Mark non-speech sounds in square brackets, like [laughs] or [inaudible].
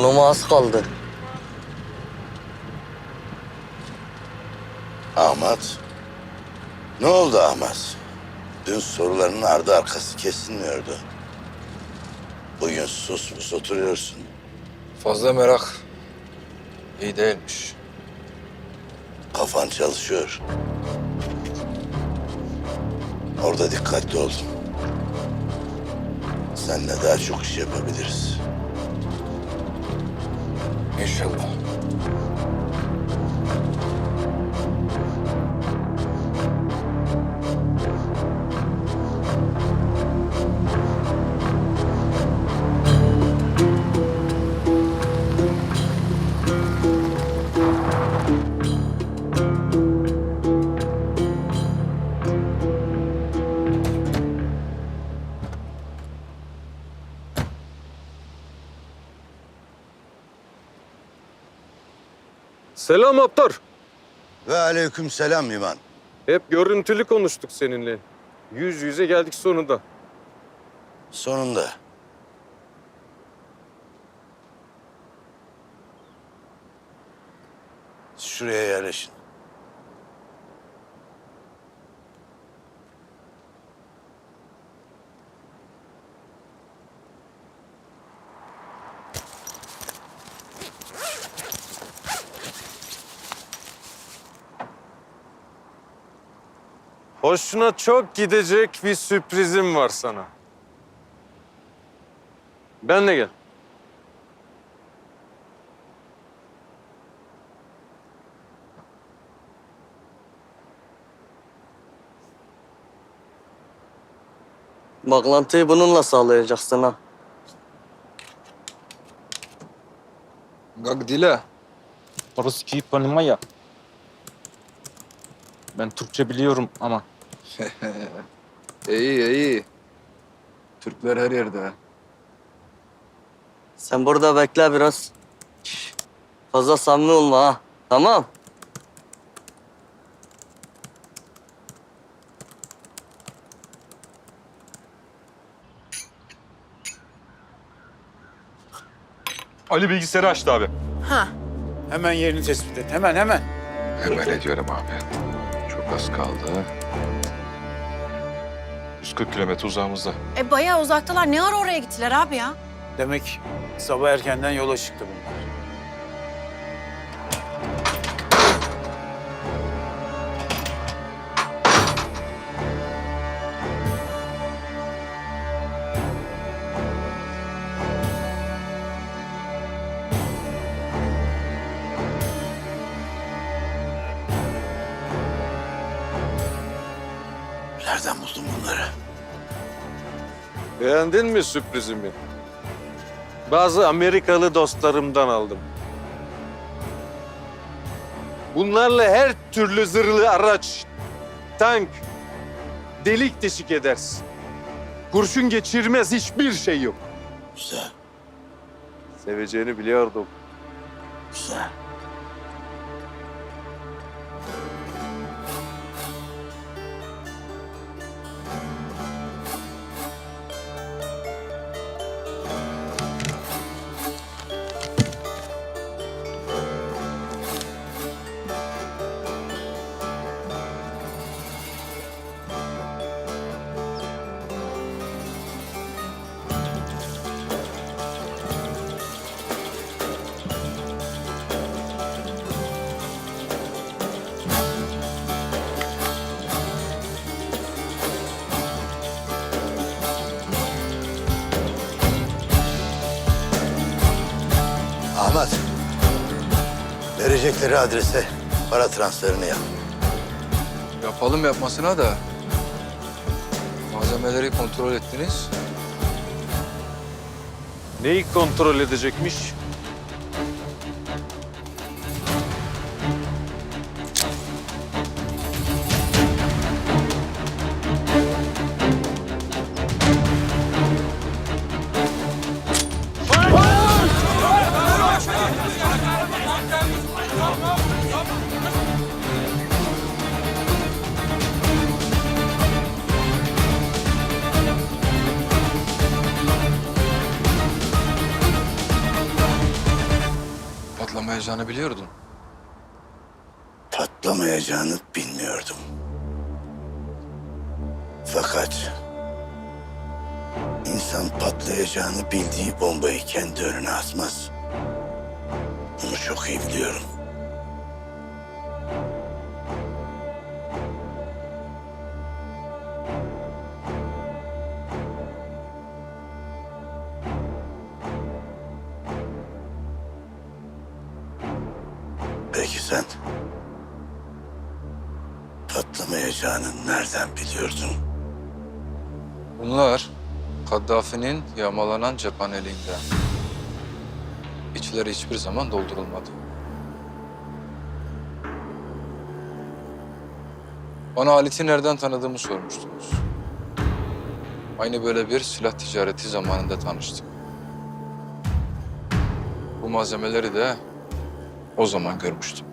Sonuma az kaldı. Ahmet. Ne oldu Ahmet? Dün soruların ardı arkası kesilmiyordu. Bugün sus pus oturuyorsun. Fazla merak iyi değilmiş. Kafan çalışıyor. Orada dikkatli ol. Seninle daha çok iş yapabiliriz. İnşallah. Selam Aptar. Ve aleyküm selam İman. Hep görüntülü konuştuk seninle. Yüz yüze geldik sonunda. Sonunda. Şuraya yerleşin. Hoşuna çok gidecek bir sürprizim var sana. Benle gel. Bağlantıyı bununla sağlayacaksın ha. Gag dile. Rusçayı понимаю. Ben Türkçe biliyorum ama [laughs] İyi iyi. Türkler her yerde. Sen burada bekle biraz. Şş, Fazla samimi olma ha. Tamam. Ali bilgisayarı açtı abi. Hemen yerini tespit et. Hemen hemen. Hemen ediyorum abi. Az kaldı. 140 kilometre uzağımızda. E bayağı uzaktalar. Ne ara oraya gittiler abi ya? Demek sabah erkenden yola çıktı bunlar. Nereden buldun bunları? Beğendin mi sürprizimi? Bazı Amerikalı dostlarımdan aldım. Bunlarla her türlü zırhlı araç, tank, delik deşik edersin. Kurşun geçirmez hiçbir şey yok. Güzel, Seveceğini biliyordum. güzel. Ahmet. Verecekleri adrese para transferini yap. Yapalım yapmasına da. Malzemeleri kontrol ettiniz. Neyi kontrol edecekmiş? Patlamayacağını biliyordun. Patlamayacağını bilmiyordum. Fakat insan patlayacağını bildiği bombayı kendi önüne atmaz. Bunu çok iyi biliyorum. Sen patlamayacağını nereden biliyordun? Bunlar Kaddafi'nin yağmalanan cephaneliğinde. İçleri hiçbir zaman doldurulmadı. Bana Halit'i nereden tanıdığımı sormuştunuz. Aynı böyle bir silah ticareti zamanında tanıştık. Bu malzemeleri de o zaman görmüştüm.